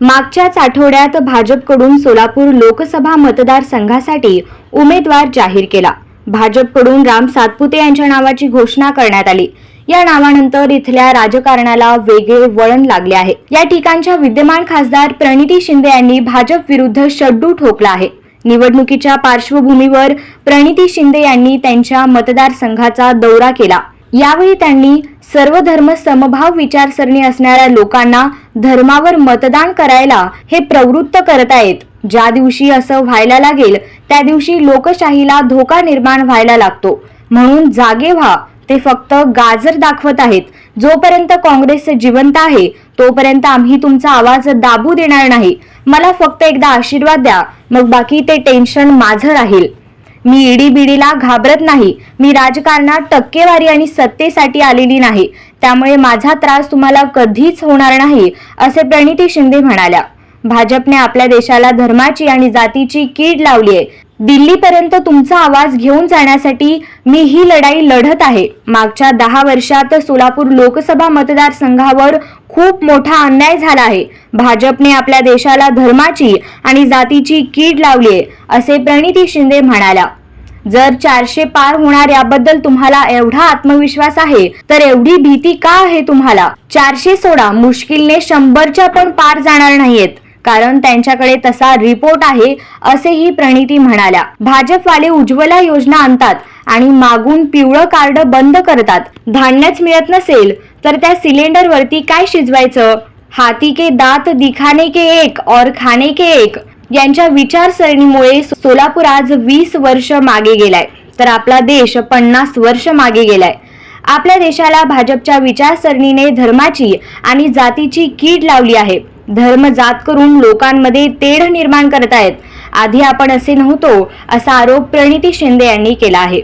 मागच्याच आठवड्यात भाजपकडून सोलापूर लोकसभा मतदारसंघासाठी उमेदवार जाहीर केला. भाजपकडून राम सातपुते यांच्या नावाची घोषणा करण्यात आली. या नावानंतर इथल्या राजकारणाला वेगळे वळण लागले आहे. या ठिकाणच्या विद्यमान खासदार प्रणिती शिंदे यांनी भाजप विरुद्ध शड्डू ठोकला आहे. निवडणुकीच्या पार्श्वभूमीवर प्रणिती शिंदे यांनी त्यांच्या मतदारसंघाचा दौरा केला. यावेळी त्यांनी सर्व धर्म समभाव विचारसरणी असणाऱ्या लोकांना धर्मावर मतदान करायला हे प्रवृत्त करत आहेत. ज्या दिवशी असं व्हायला लागेल त्या दिवशी लोकशाहीला धोका निर्माण व्हायला लागतो. म्हणून जागे व्हा. ते फक्त गाजर दाखवत आहेत. जोपर्यंत काँग्रेस जिवंत आहे तोपर्यंत आम्ही तुमचा आवाज दाबू देणार नाही. मला फक्त एकदा आशीर्वाद द्या. मग बाकी ते टेन्शन माझं राहील. मी इडीबिडीला घाबरत नाही. मी राजकारणात टक्केवारी आणि सत्तेसाठी आलेली नाही. त्यामुळे माझा त्रास तुम्हाला कधीच होणार नाही असे प्रणिती शिंदे म्हणाल्या. भाजपने आपल्या देशाला धर्माची आणि जातीची कीड लावली आहे. दिल्लीपर्यंत तुमचा आवाज घेऊन जाण्यासाठी मी ही लढाई लढत आहे. मागच्या दहा वर्षात सोलापूर लोकसभा मतदारसंघावर खूप मोठा अन्याय झाला आहे. भाजपने आपल्या देशाला धर्माची आणि जातीची कीड लावली आहे असे प्रणिती शिंदे म्हणाल्या. जर चारशे पार होणार याबद्दल तुम्हाला एवढा आत्मविश्वास आहे तर एवढी भीती का आहे तुम्हाला? चारशे सोडा मुश्किलने शंभरच्या पण पार जाणार नाहीयेत. कारण त्यांच्याकडे तसा रिपोर्ट आहे असेही प्रणिती म्हणाल्या. भाजपवाले उज्ज्वला योजना आणतात आणि मागून पिवळं कार्ड बंद करतात. धान्यच मिळत नसेल तर त्या सिलेंडरवरती काय शिजवायचं? हाती के दात दिखाने के एक और खाने के एक. यांच्या विचारसरणीमुळे सोलापूर आज वीस वर्ष मागे गेलाय तर आपला देश पन्नास वर्ष मागे गेलाय. आपल्या देशाला भाजपच्या विचारसरणीने धर्माची आणि जातीची कीड लावली आहे. धर्म जात करून लोकांमध्ये तेढ निर्माण करतायत. आधी आपण असे नव्हतो असा आरोप प्रणिती शिंदे यांनी केला आहे.